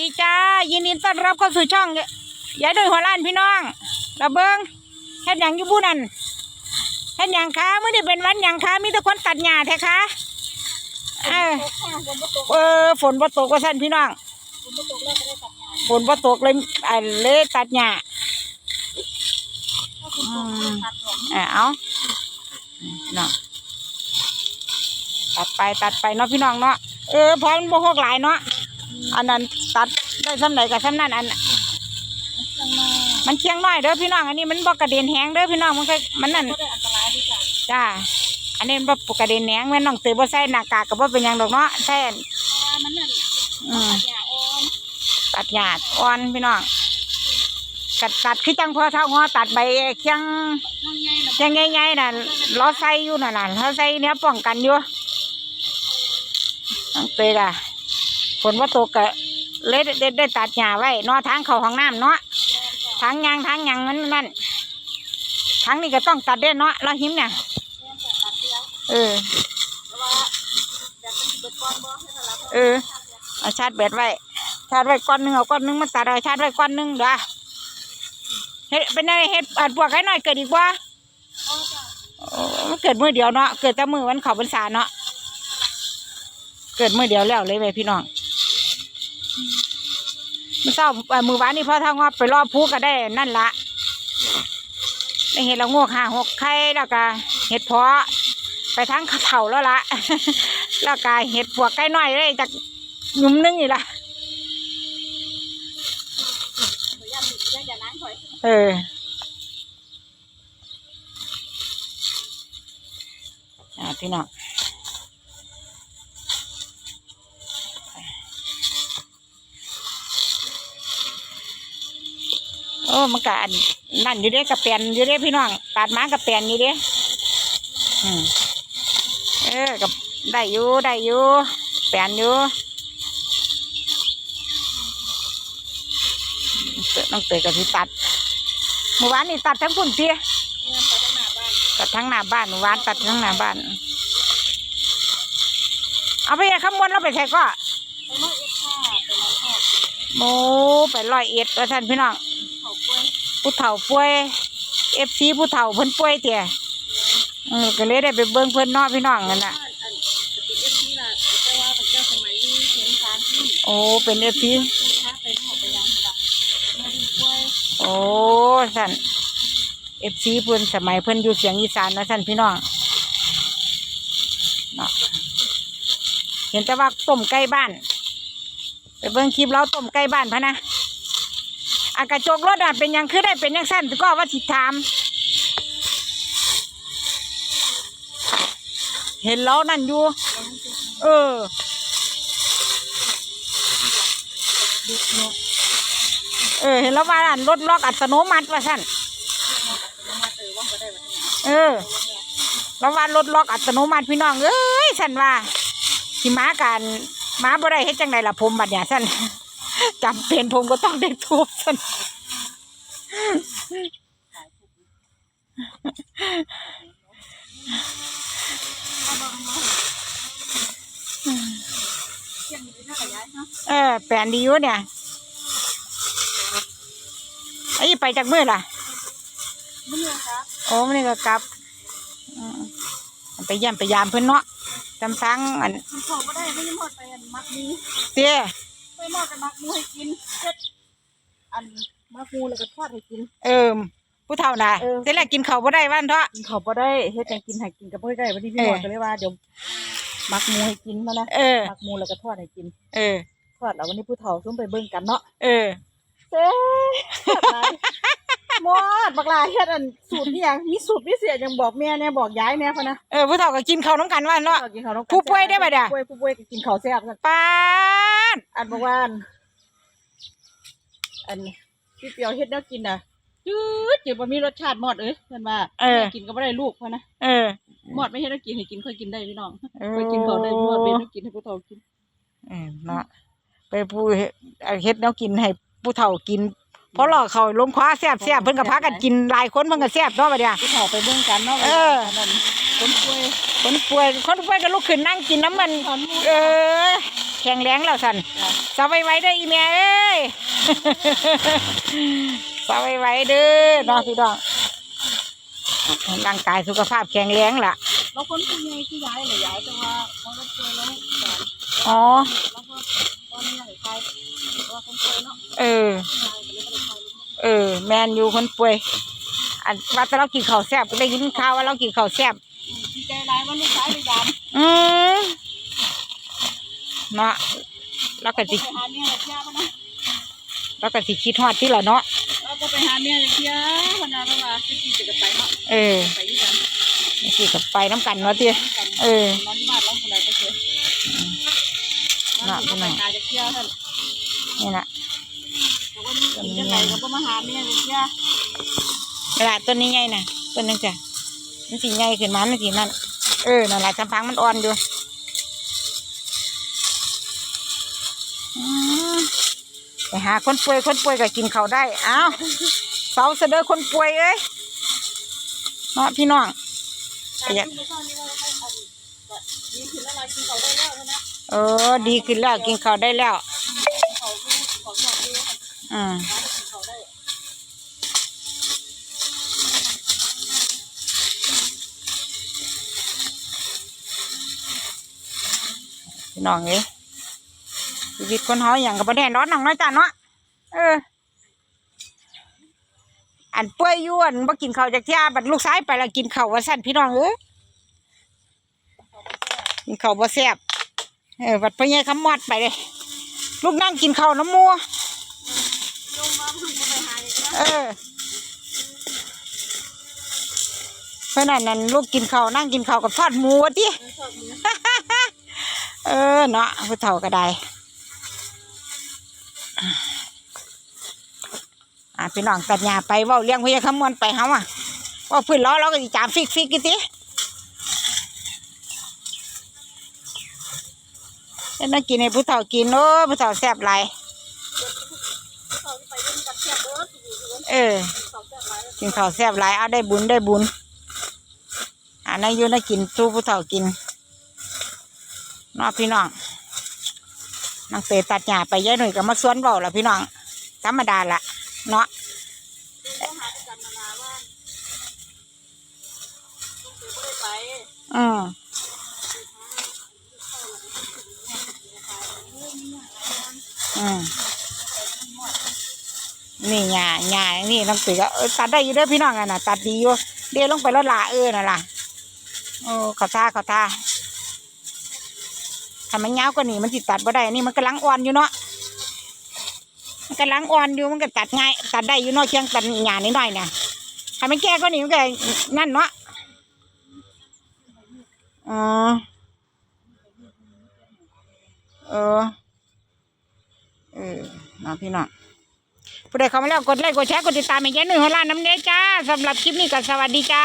ดีจ้ายินดีต้อนรับเข้าสู่ช่องยายโดยหัวล้านพี่น้องระเบิงเฮ็ดหยังอยู่ผู้นั้นเฮ็ดหยังคะมื้อนี้เป็นวันหยังคะมีแต่คนตัดหญ้าแท้คะเออเออฝนบ่ตกว่าซั่นพี่น้องฝนบ่ตกเลยอันเลยตัดหญ้าอืมอะเอาน้องตัดไปตัดไปเนาะพี่น้องเนาะเออพร้อมันบ่หกหลายเนาะอันนั้น ได้ซ้ำไหนกับซ้ำนั่นอัน มันเคียงน้อยเด้อพี่น้องอันนี้มันบ่กระเด็นแหงเด้อพี่น้องมันก็มันนั่นจ้าอันนี้มันบ่กระเด็นแหงแม่นน้องเตยบ่ใส่หน้ากากก็บ่เป็นหยังดอกเนาะใส่อันอืมตัดหญ้าอ่อนพี่น้องกัดตัดคือจังพอเท่างอตัดใบเคียงเคียงใหญ่ๆน่ะเราใส่อยู่น่ะน่ะเราใส่เนี้ยป้องกันอยู่น้องเตยล่ะฝนว่าตกก็ เลยได้ได้ได้ตัดหญ้าไว้เนอทางเข้าห้องน้ำเนาะทางยางทางยางนั้นนั่นทางนี้ก็ต้องตัดเด้เนาะเราหิมเนี่ยเออเออเอาชาร์จแบตไว้ชาร์จไว้ก้อนหนึ่งเอาก้อนหนึ่งมาตัดเอาชาร์จไว้ก้อนหนึ่งเด้อเฮ็ดเป็นอะไรเฮ็ดอัดพวกให้หน่อยเกิดอีกว่ามันเกิดมือเดียวเนาะเกิดแต่มือวันเขาพรรษาเนาะเกิดมือเดียวแล้วเลยไปพี่น้อง มื่อเช้าเอ่อมือวานนี่พ่อทางอบไปรอบพูก็ได้นั่นละได้เห็ดละงวกหาหกไข่แล้วก็เห็ดเพาะไปทั้งเข่าแล้วละแล้วก็เห็ดปวกไก่น้อยเลยจากหยุ่มนึงนี่ละเอออ่าพี่น้อง อ้มันก็อันนั่นอยู่เด้กับแปลนอยู่เด้พี่น้องตัดมากับแปลนอยู่เด้อเออกับได้อยู่ได้อยู่แปลนอยู่เปิดน้องเตยกับที่ตัดเมื่อวานนี่ตัดทั้งปุ่นเตี้ยตัดทั้งหน้าบ้านเมื่อวานตัดทั้งหน้าบ้าน เอาไปขมวนเราไปใส่ก็โมไปลอยเอ็ดว่าท่านพี่น้อง ผู้เฒ่าป่วยเอฟซีผู้เฒ่าเพิ่นป่วยเตี่ยเออก็เลยได้ไปเบิ่งเพิ่นเนาะพี่น้องนั่นน่ะ โอ้เป็นเอฟซีโอ้สันเอฟซีเพิ่นสมัยเพิ่นอยู่เสียงอีสานนะสันพี่น้องเนาะเห็นแต่ว่าต้มไก่บ้าน ไปเบิ่งคลิปเราต้มไก่บ้านพะนะ อากระจกรถอะเป็นยังคือได้เป็นยังสั้นก็ว่าสิถาม เห็นแล้วนั่นอยู่ เออเออเห็นแล้วว่าอันรถล็อกอัตโนมัติว่าสั้นเออแล้วว่ารถล็อกอัตโนมัติพี่น้องเอ้ยสั้นว่าสิมากันมาบ่ได้เฮ็ดจังไดล่ะผมบัดเนี่ยสั้น จำเป็นผมก็ต้องได้ทุบสั้นเออแปลนดีอยู่เนี่ยไอ้ไปจากมือล่ะโอ้มันนี่ก็กลับอืมไปเยี่ยมไปยามเพิ่นเนาะจำสังอันมันขอก็ได้ไม่ยมดไปอันมักมูเตี้ย ไปมอดกันมักมูให้กินเฮ็ดอันมักมูแล้วก็ทอดให้กิน เออผู้เฒ่าน่ะเออแต่แรกกินข้าวบ่ได้วันเถาะ กินเขาบ่ได้เฮ็ดจังกินให้กินกับบ่ได้วันนี้พี่เออหมอก็เลยว่าเดี๋ยวมักมูให้กินมานะเออ มักมูแล้วก็ทอดให้กินเออ ทอดแล้ววันนี้ผู้เฒ่าซุ่มไปเบิ่งกันเนาะเออ เซ่ทอดหลายหมอดบักหลายเฮ็ดอันสูตรที่ยังมีสูตรพิเศษยังบอกแม่เนี่ยบอกยายเนี่ยพะนะเออผู้เฒ่าก็กินข้าวน้ำกันวันเนาะ กินข้าวน้ำกันผู้ป่วยได้ปะเนี่ย ผู้ป่วยผู้ป่วยก็กินข้าวแซ่บกันปา ดอันบอกว่าอันอันพี่เปียวเฮ็ดแนวกินน่ะจืดจืดบ่มีรสชาติหมอดเอ้ยเพิ่นว่าเออ แม่กินก็บ่ได้ลูกเพราะนะเออ หมอดไม่เฮ็ดแนวกินให้กินค่อยกินได้พี่น้องเออ ค่อยกินเขาได้หมอดเป็นแนวกินให้ผู้เฒ่ากินเออเนาะไปผู้เฮ็ดเฮ็ดแนวกินให้ผู้เฒ่ากินเพราะหลอกเขาลงคว้าแซ่บแซ่บเพิ่นก็พากันกินหลายคนเพิ่นก็แซ่บเนาะบัดเนี้ย ผู้เฒ่าไปเบิ่งกันเนาะเออนนั้นคนป่วยคนป่วยคนป่วยก็ลุกขึ้นนั่งกินน้ำมัน ถอนหมูเออ แข็งแรงแล้วสันสบายไว้เด้ออีเมียเอ้ยสบายไว้เด้อน้องพี่น้องร่างกายสุขภาพแข็งแรงล่ะแล้วคนผู้ใหญ่ที่ย้ายหรือย้ายแต่ว่าเขาก็ป่วยแล้วแขนอ๋อแล้วก็ตอนนี้หลายใครว่าคนป่วยเนาะเออย้ายไปเลยไม่ได้ใครเออ แมนอยู่คนป่วยอันว่าแต่เรากินข้าวแซ่บได้ยินข่าวว่าเรากินข้าวแซ่บดีใจร้ายว่าลูกชายไปยามอืม เนาะเราก็ไปสิหาเมียเลยเที่ยวนะเราก็สิคิดฮอดที่ละเนาะเราก็ไปหาเมียเลยเที่ยวพนาแล้วว่าสิกี่จะไปเนาะเออไปด้วยกันนี่สิกับไปน้ำกันเนาะเตี้ยกันเออนอนที่บ้านร้องคนใดก็เจอน่ะก็เป็นไปไงหาจะเที่ยวท่านนี่นะแต่ว่ามีกินจังไรก็บ่มาหาเมียเลยเที่ยวเวลาต้นนี้ไงน่ะต้นนึงจ้ะมันสิใหญ่ขึ้นมามันสินั่นเออนั่นแหละจำพังมันอ่อนอยู่อืม ไปหาคนป่วยคนป่วยก็กินเขาวได้อ้าวเสาเสดอคนป่วยเอ้ยเนาะพี่น้องการกินไม่ชอบนี่ว่าให้อันแบบดีขึ้นแล้วเรากินเขาได้แล้วนะเออ ดีขึ้นแล้วกินข้าวได้แล้วเขาคือของชอบดูค่ะอืมกินเขาได้พี่น้องเอ้ย ชีวิตคนเฮาอย่างกับประเทศร้อนหนังน้อยจ้ะเนาะเออ อันเปื่อยยวนบ่กินข้าวจากที่อาบัดลูกชายไปแล้วกินข้าวว่าสั่นพี่น้องเอ้ยกินข้าวบ่แซ่บเออบัดพ่อใหญ่คำมอดไปเลยลูกนั่งกินข้าวน้ำมัวเออเพราะนั้นนั่นลูกกินข้าวนั่งกินข้าวกับทอดหมูวะติเออเนาะผู้เฒ่าก็ได้ อ่าพี่น้องตัดหญ้าไปว่าเลี้ยงพยาคำมวนไปเฮาอะว่าพื้นล้อเราก็สิจามฟิกฟิกกี่ติเอ็นน่ากินให้ผู้เฒ่ากินโอ้ผู้เฒ่าแซ่บลายเขาไปเล่นกับเทียบเบิร์ดอยู่อยู่เออกินข้าวแซ่บหลายเอาได้บุญได้บุญอันนั้นอยู่น่ากินสู้ผู้เฒ่ากินนาพี่น้อง นางเตยตัดหญ้าไปยายหน่อยก็มาสวนเบาละพี่น้องธรรมดาละเนาะองหาประกันนานาว่าต้องไปไปอืมอืมนี่หญ้าหญ้านี่น้องตือก็ตัดได้อยู่เด้อพี่น้องอะนะตัดดีอยู่เดี๋ยวลงไปรถลาเออน่ะล่ะโอ้เขาท่าเขาท่า ถ้ามันยาวกว่านี้มันสิตัดบ่ได้นี่มันกำลังอ่อนอยู่เนาะมันกำลังอ่อนอยู่มันก็ตัดง่ายตัดได้อยู่เนาะเชียงตัดหญ้านิดหน่อยเนี่ยถ้ามันแก่กว่านี้มันก็นั่นเนาะอ๋อเออเออเนาะพี่น้องผู้ใดเข้ามาแล้วกดไลค์กดแชร์กดติดตามให้ยายหนึ่งหัวล้านน้ำเด้จ้าสำหรับคลิปนี้ก็สวัสดีจ้า